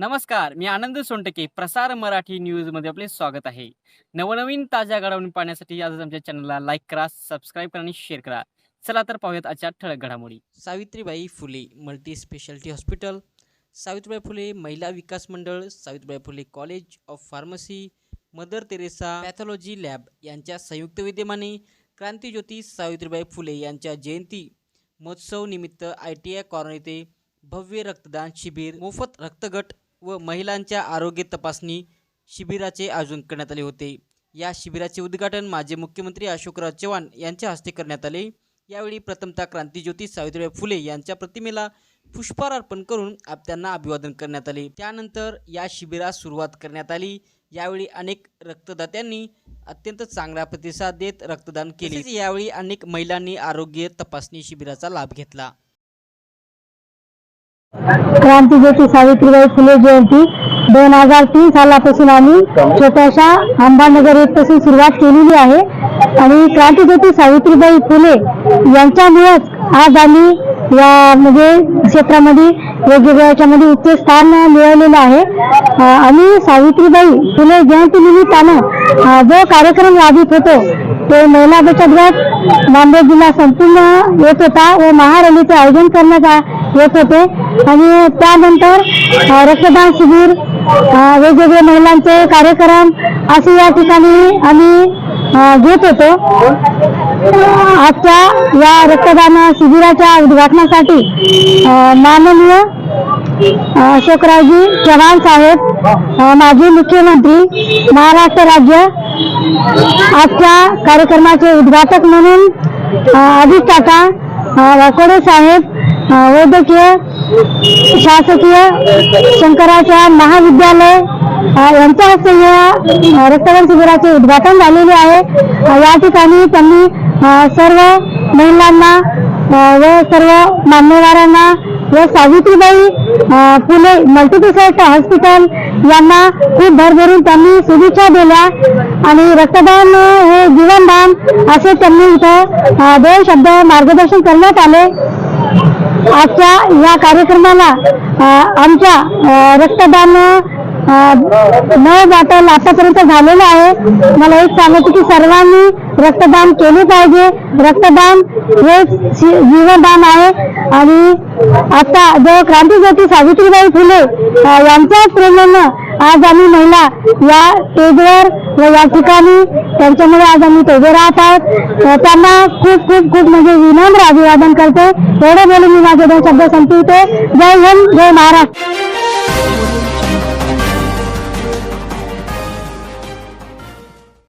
नमस्कार मी आनंद सोनटके. प्रसार मराठी न्यूजमध्ये आपले स्वागत आहे. नवनवीन ताज्या घडामोडी पाहण्यासाठी आजच आमच्या चॅनलला लाईक करा सबस्क्राईब करा आणि शेअर करा. चला तर पाहूयात आजच्या ठळक घडामोडी. Savitribai Phule multi speciality hospital Savitribai Phule महिला विकास मंडळ. Savitribai Phule college of pharmacy mother Teresa pathology lab यांच्या संयुक्त विद्यमाने क्रांतीज्योती सावित्रीबाई फुले यांच्या जयंती महोत्सव निमित्त आय टी आय कॉर्नर येथे भव्य रक्तदान शिबिर मोफत रक्तगट व महिलांच्या आरोग्य तपासणी शिबिराचे आयोजन करण्यात आले होते. या शिबिराचे उद्घाटन माजी मुख्यमंत्री अशोकराव चव्हाण यांच्या हस्ते करण्यात आले. यावेळी प्रथमता क्रांतीज्योती सावित्रीबाई फुले यांच्या प्रतिमेला पुष्पहार अर्पण करून त्यांना अभिवादन करण्यात आले. त्यानंतर या शिबिरास सुरुवात करण्यात आली. यावेळी अनेक रक्तदात्यांनी अत्यंत चांगला प्रतिसाद देत रक्तदान केले. यावेळी अनेक महिलांनी आरोग्य तपासणी शिबिराचा लाभ घेतला. क्रांतीज्योती सावित्रीबाई फुले जयंती. दोन हजार तीन सालापासून आम्ही छोट्याशा अंबानगर येथपासून सुरुवात केलेली आहे. आणि क्रांतीज्योती सावित्रीबाई फुले यांच्यामुळेच आज आम्ही या म्हणजे क्षेत्रामध्ये वेगवेगळ्या याच्यामध्ये उच्च स्थान मिळवलेलं आहे. आणि सावित्रीबाई फुले जयंती निमित्तानं जो कार्यक्रम राबवित होतो ते महिला बचत गट नांदेड जिल्हा संपूर्ण येत होता. व महारॅलीचे आयोजन करण्यात येत होते. आणि त्यानंतर रक्तदान शिबिर वेगवेगळे महिलांचे कार्यक्रम असे या ठिकाणी आम्ही घेत होतो. आजच्या या रक्तदान शिबिराच्या उद्घाटनासाठी माननीय अशोकरावजी चव्हाण साहेब माजी मुख्यमंत्री महाराष्ट्र राज्य आजच्या कार्यक्रमाचे उद्घाटक म्हणून अ, अधिष्ठाता वाकोडे साहेब वैद्यकीय शासकीय शंकराचार्य महाविद्यालय यांच्या हस्ते या रक्तदान शिबिराचे उद्घाटन झालेले आहे. या ठिकाणी त्यांनी सर्व महिलांना व सर्व मान्यवरांना व सावित्रीबाई फुले मल्टीस्पेशालिटी हॉस्पिटल यांना खूप भरभरून त्यांनी शुभेच्छा दिल्या. आणि रक्तदान हे जीवनदान असे त्यांनी इथं दोन शब्द मार्गदर्शन करण्यात आले. आजच्या या कार्यक्रमाला आमच्या रक्तदान न नऊ आतापर्यंत झालेलं आहे. मला एक सांगायचं की सर्वांनी रक्तदान केले पाहिजे. रक्तदान हे जीवनदान आहे. आणि आता जो क्रांतीज्योती सावित्रीबाई फुले यांच्याच यांच्या प्रेरणेनं आज आम्ही महिला या स्टेजवर व या ठिकाणी त्यांच्यामुळे आज आम्ही इथे उभे राहत आहोत. त्यांना खूप खूप खूप म्हणजे विनम्र अभिवादन करते. एवढे बोलून मी माझे दोन शब्द संपवते. जय हिंद जय महाराष्ट्र.